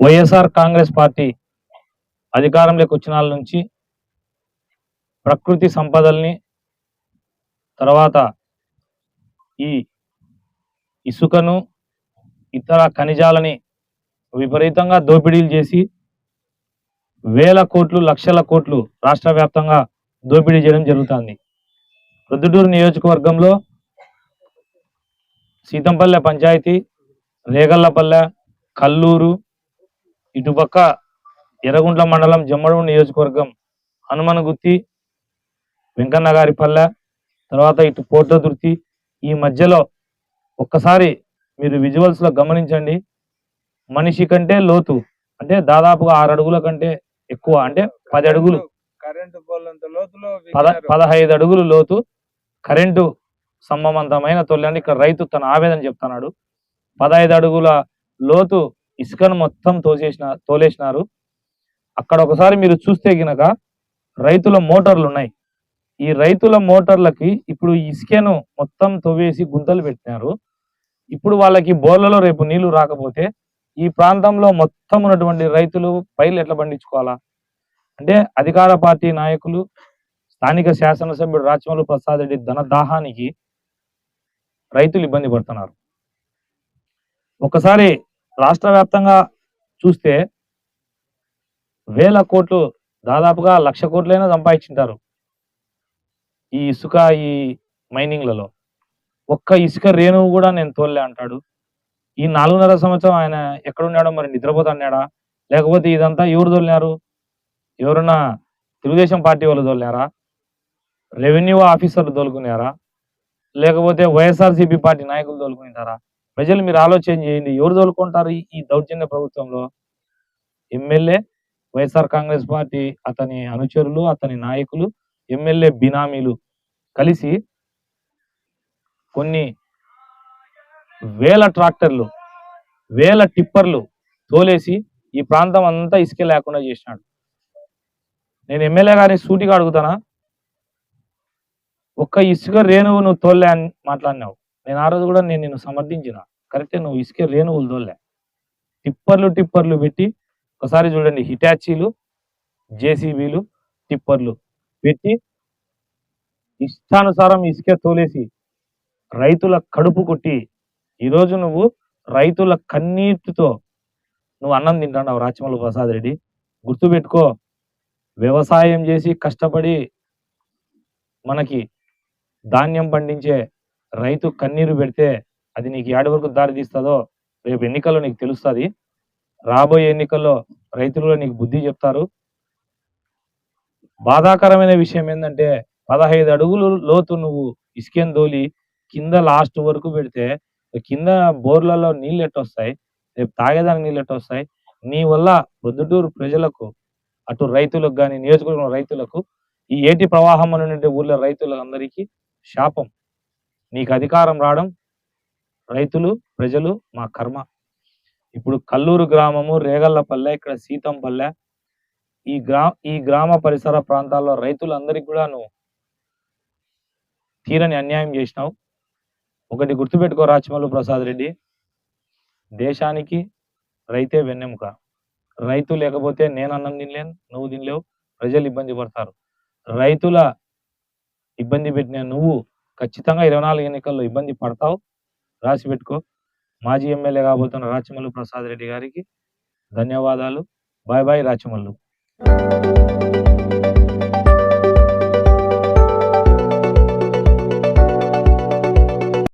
YSR Congress party అధికారంలోకి వచ్చిన నుంచి ప్రకృతి సంపదల్ని తర్వాత ఈ ఇసుకను ఇతర ఖనిజాలని విపరీతంగా దోపిడీలు చేసి వేల కోట్లు లక్షల కోట్లు రాష్ట్ర వ్యాప్తంగా దోపిడీ చేయడం జరుగుతుంది. ప్రొద్దుటూరు నియోజకవర్గంలో సీతంపల్లె పంచాయతీ రేగల్లపల్లె కల్లూరు ఇటుపక్క ఎర్రగుంట్ల మండలం జమ్మడు నియోజకవర్గం హనుమనగుత్తి వెంకన్న గారి పల్లె తర్వాత ఇటు పోర్టదుర్తి. ఈ మధ్యలో ఒక్కసారి మీరు విజువల్స్లో గమనించండి. మనిషి కంటే లోతు అంటే దాదాపుగా ఆరు అడుగుల కంటే ఎక్కువ అంటే పది అడుగులు. కరెంటు. పదహైదు అడుగులు లోతు. కరెంటు సంబంధమైన తొలని ఇక్కడ రైతు తన ఆవేదన చెప్తున్నాడు. పదహైదు అడుగుల లోతు ఇసుకను మొత్తం తోసేసిన తోలేసినారు. అక్కడ ఒకసారి మీరు చూస్తే గినక రైతుల మోటార్లు ఉన్నాయి ఈ రైతుల మోటార్లకి ఇప్పుడు ఇసుకను మొత్తం తవ్వేసి గుంతలు పెట్టినారు. ఇప్పుడు వాళ్ళకి బోర్లలో రేపు నీళ్ళు రాకపోతే ఈ ప్రాంతంలో మొత్తం ఉన్నటువంటి రైతులు పైర్లు ఎట్లా పండించుకోవాలా? అంటే అధికార పార్టీ నాయకులు స్థానిక శాసనసభ్యుడు రాచమల్లు ప్రసాద్ రెడ్డి ధన దాహానికి రైతులు ఇబ్బంది పడుతున్నారు. ఒకసారి రాష్ట్ర వ్యాప్తంగా చూస్తే వేల కోట్లు దాదాపుగా లక్ష కోట్లైనా సంపాదించుంటారు ఈ ఇసుక ఈ మైనింగ్లలో. ఒక్క ఇసుక రేణువు కూడా నేను తోలే అంటాడు. ఈ నాలుగున్నర సంవత్సరం ఆయన ఎక్కడున్నాడో మరి నిద్రపోతున్నాడా? లేకపోతే ఇదంతా ఎవరు తోలినారు? ఎవరన్నా తెలుగుదేశం పార్టీ వాళ్ళు తోలినారా? రెవెన్యూ ఆఫీసర్లు తోలుకున్నారా? లేకపోతే వైఎస్ఆర్సీపీ పార్టీ నాయకులు తోలుకుంటారా ప్రజలు మీరు ఆలోచన చేయండి. ఎవరు తోలుకుంటారు ఈ- దౌర్జన్య ప్రభుత్వంలో? ఎమ్మెల్యే వైఎస్ఆర్ కాంగ్రెస్ పార్టీ అతని అనుచరులు అతని నాయకులు ఎమ్మెల్యే బినామీలు కలిసి కొన్ని వేల ట్రాక్టర్లు వేల టిప్పర్లు తోలేసి ఈ ప్రాంతం అంతా ఇసుక లేకుండా చేసినాడు. నేను ఎమ్మెల్యే గారిని సూటిగా అడుగుతానా? ఒక్క ఇసుక రేణువు నువ్వు తోలే అని మాట్లాడినావు. నేను ఆ రోజు కూడా నేను నిన్ను సమర్థించిన. కరెక్టే నువ్వు ఇసుక రేణువులు తోలే. టిప్పర్లు టిప్పర్లు పెట్టి ఒకసారి చూడండి హిటాచీలు జేసీబీలు టిప్పర్లు పెట్టి ఇష్టానుసారం ఇసుకే తోలేసి రైతుల కడుపు కొట్టి ఈరోజు నువ్వు రైతుల కన్నీటితో నువ్వు అన్నం తింటున్నావు రాచమల్లు ప్రసాద్ రెడ్డి. గుర్తుపెట్టుకో వ్యవసాయం చేసి కష్టపడి మనకి ధాన్యం పండించే రైతు కన్నీరు పెడితే అది నీకు ఏడు వరకు దారి తీస్తుందో రేపు ఎన్నికల్లో నీకు తెలుస్తుంది. రాబోయే ఎన్నికల్లో రైతులు నీకు బుద్ధి చెప్తారు. బాధాకరమైన విషయం ఏంటంటే పదహైదు అడుగులు లోతు నువ్వు ఇసుకేం దోలి కింద లాస్ట్ వరకు పెడితే కింద బోర్లలో నీళ్ళు ఎట్టొస్తాయి రేపు తాగేదానికి నీళ్ళు ఎట్టొస్తాయి. నీ వల్ల ప్రొద్దుటూరు ప్రజలకు అటు రైతులకు కానీ నియోజకవర్గం రైతులకు ఈ ఏటి ప్రవాహం అనేటువంటి ఊర్లో రైతులందరికీ శాపం. నీకు అధికారం రావడం రైతులు ప్రజలు మా కర్మ. ఇప్పుడు కల్లూరు గ్రామము రేగల్లపల్లె ఇక్కడ సీతంపల్లె. ఈ గ్రా ఈ గ్రామ పరిసర ప్రాంతాల్లో రైతులందరికీ కూడా నువ్వు తీరని అన్యాయం చేసినావు. ఒకటి గుర్తుపెట్టుకో రాచమల్లు ప్రసాద్ రెడ్డి. దేశానికి రైతే వెన్నెముక. రైతు లేకపోతే నేను అన్నం తినలేను నువ్వు తినలేవు ప్రజలు ఇబ్బంది పడతారు. రైతుల ఇబ్బంది పెట్టిన నువ్వు ఖచ్చితంగా ఇరవై నాలుగు ఎన్నికల్లో ఇబ్బంది పడతావు. రాసి పెట్టుకో. మాజీ ఎమ్మెల్యే కాబోతున్న రాచమల్లు ప్రసాద్ రెడ్డి గారికి ధన్యవాదాలు. Bye bye Rachamallu.